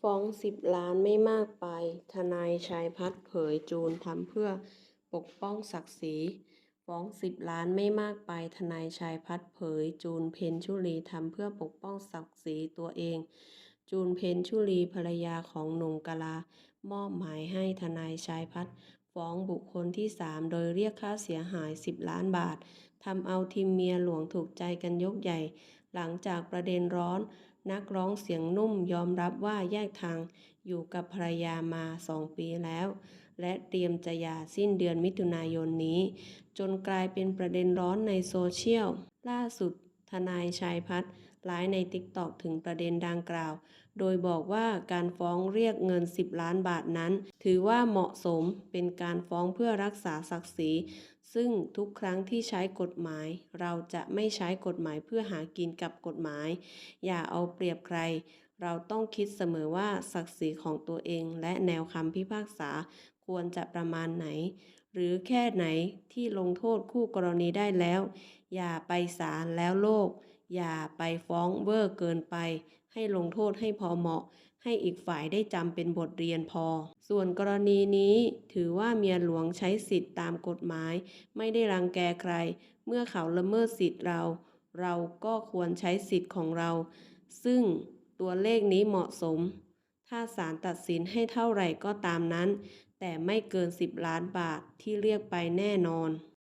ฟ้องสิบล้านไม่มากไป ทนายชัยพัฒน์เผยจูนทำเพื่อปกป้องศักดิ์ศรี ฟ้องสิบล้านไม่มากไป ทนายชัยพัฒน์เผย จูนเพ็ญชุลีทำเพื่อปกป้องศักดิ์ศรีตัวเอง จูนเพ็ญชุลีภรรยาของหนุ่มกะลามอบหมายให้ทนายชัยพัฒน์ฟ้องบุคคลที่สามโดยเรียกค่าเสียหาย 10 ล้านบาททำเอาทีมเมียหลวงถูกใจกันยกใหญ่ หลังจากประเด็นร้อน นักร้องเสียงนุ่มยอมรับว่าแยกทางอยู่กับภรรยามาสองปีแล้ว และเตรียมจะหย่าสิ้นเดือนมิถุนายนนี้ จนกลายเป็นประเด็นร้อนในโซเชียล ล่าสุดทนายชัยพัฒน์ไลฟ์ในติ๊กตอกถึงประเด็นดังกล่าว โดยบอกว่าการฟ้องเรียกเงิน 10 ล้านบาทนั้น ถือว่าเหมาะสมเป็นการฟ้องเพื่อรักษาศักดิ์ศรี ซึ่งทุกครั้งที่ใช้กฎหมาย เราจะไม่ใช้กฎหมายเพื่อหากินกับกฎหมาย อย่าเอาเปรียบใคร เราต้องคิดเสมอว่าศักดิ์ศรีของตัวเอง และแนวคำพิพากษาควรจะประมาณไหน หรือแค่ไหนที่ลงโทษคู่กรณีได้แล้ว อย่าไปศาลแล้วโลก อย่าไปฟ้องเวอร์เกินไปให้ลงโทษให้พอเหมาะ ให้อีกฝ่ายได้จำเป็นบทเรียนพอ ส่วนกรณีนี้ถือว่าเมียหลวงใช้สิทธิ์ตามกฎหมาย ไม่ได้รังแกใคร เมื่อเขาละเมิดสิทธิ์เรา เราก็ควรใช้สิทธิ์ของเรา ซึ่งตัวเลขนี้เหมาะสม ถ้าศาลตัดสินให้เท่าไหร่ก็ตามนั้น แต่ไม่เกิน 10 ล้านบาทที่เรียกไปแน่นอน